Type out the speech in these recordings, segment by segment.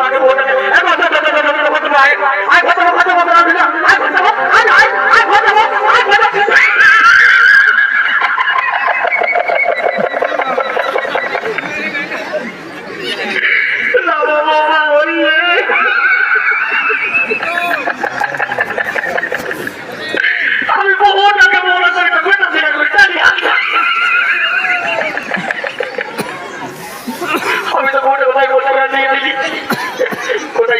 আগে বহুটাকে এ বাবা আয় আয় ভাত ভাত ভাত আয় ভাত আয় আয় আয় ভাত আয় ভাত না বাবা ওরে আমি বহুটাকে মনে করে তো বেটা ছেলে করে জানি আমি তো বহুটা কোথায় বসে আছি দেখি কোথায় গেল বহুটা দাদা দাদা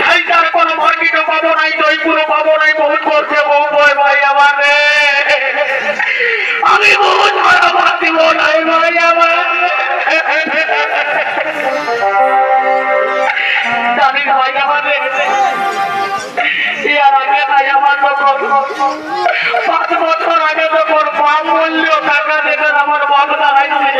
পাবো নাই দইপুরও পাবো নাই বহুত বলছে বহু ভয় ভাই আমার রে। আমি বহু ঝাড়া ভাত দিব নাই ভাই আমার। জানিস ভাই আমার রে। বছর পাঁচ বছর আগে যখন বাপ মূল্য টাকা দেবেন আমার বাবুটা হাইছিল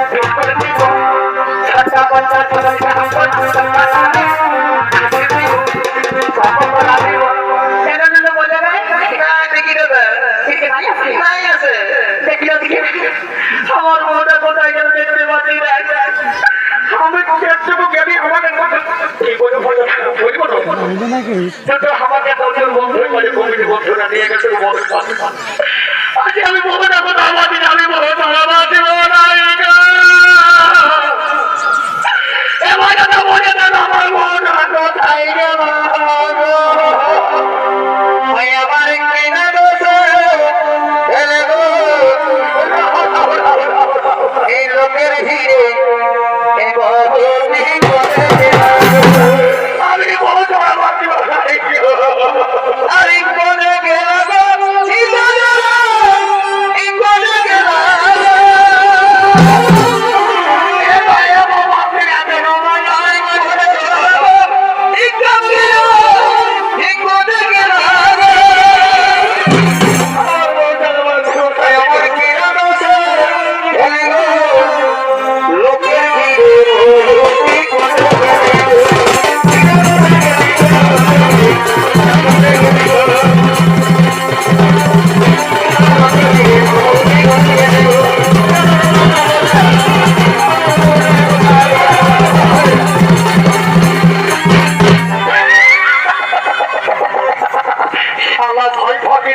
Thank you.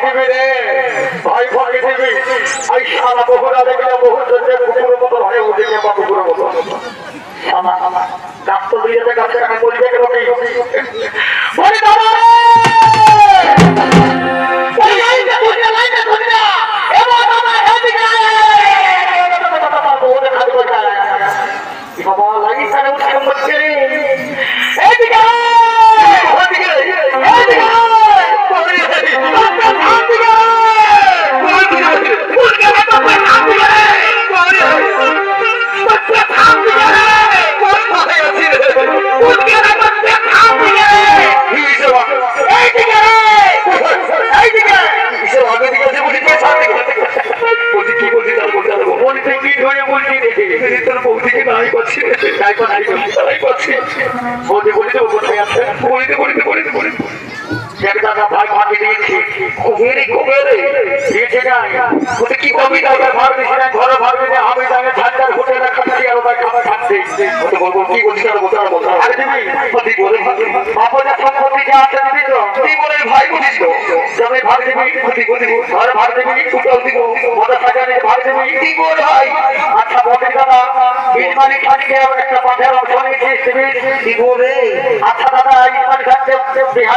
ফাঁকি দিবি রে ভয় ফাঁকি দিবি এই শালা বহুরা দেখলে বহু চলছে কুকুরের মতো ভয়ে উঠে বা কুকুরের মতো। শালা ডাক্তার দিয়ে কাছে আমি বলি, দেখে এখানে তোর বউ থেকে নাই পাচ্ছি। নাই পাচ্ছি। নাই পাচ্ছি। বলে বলে বলে বলে বলে বলিতে। এক দাদা ভাই ভাবি দিয়েছি। কুবেরে কুবেরে। দিয়েছে না কোথায় কি কবি দাদা ভাবি না ঘরে ভাবি না আমি তাকে ঠান্ডার হোটেল খাচ্ছি আর ওটা খাবার খাচ্ছি ওটা বলব কি বলছি আর বলতে আর বলতে আরে দিবি তুই বলে আপনার সম্পত্তি যা আছে দিবি তো তুই বলে ভাই বলিস তো যাবে ভাগ দিবি তুই বলি ঘরে ভাগ দিবি উঠাও দিব মোটর সাইকেলে ভাগ দিবি তুই বল ভাই? আচ্ছা বলে দাদা ইসমানি খানকে একটা পাঠের অংশ নিয়েছিস তুমি কি বলে আচ্ছা দাদা ইসমানি খানকে বিহা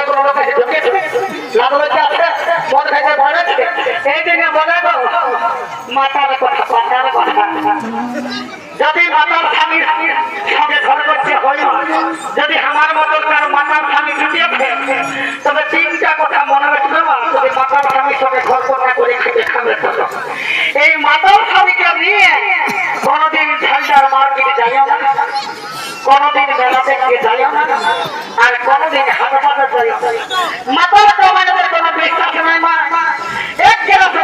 বলে তো মাতার কথা পাতার কথা। যদি মাতার স্বামীর সঙ্গে ঘর করছে না। যদি আমার মতন কারও মাতার স্বামী জুটিয়েছে, তবে তিনটা কথা মনে রাখবে যদি মাতার স্বামীর সঙ্গে ঘর কথা করে খেতে খাবে এই মাতার স্বামীকে নিয়ে কোনোদিন ঝালটার মার্কেটে যাইও না, কোনোদিন মেলা থেকে যাইও না, আর কোনোদিন হাট বাজার যাইও মাতার জমানের কোনো বিশ্বাস নাই মা। এক গেলাসে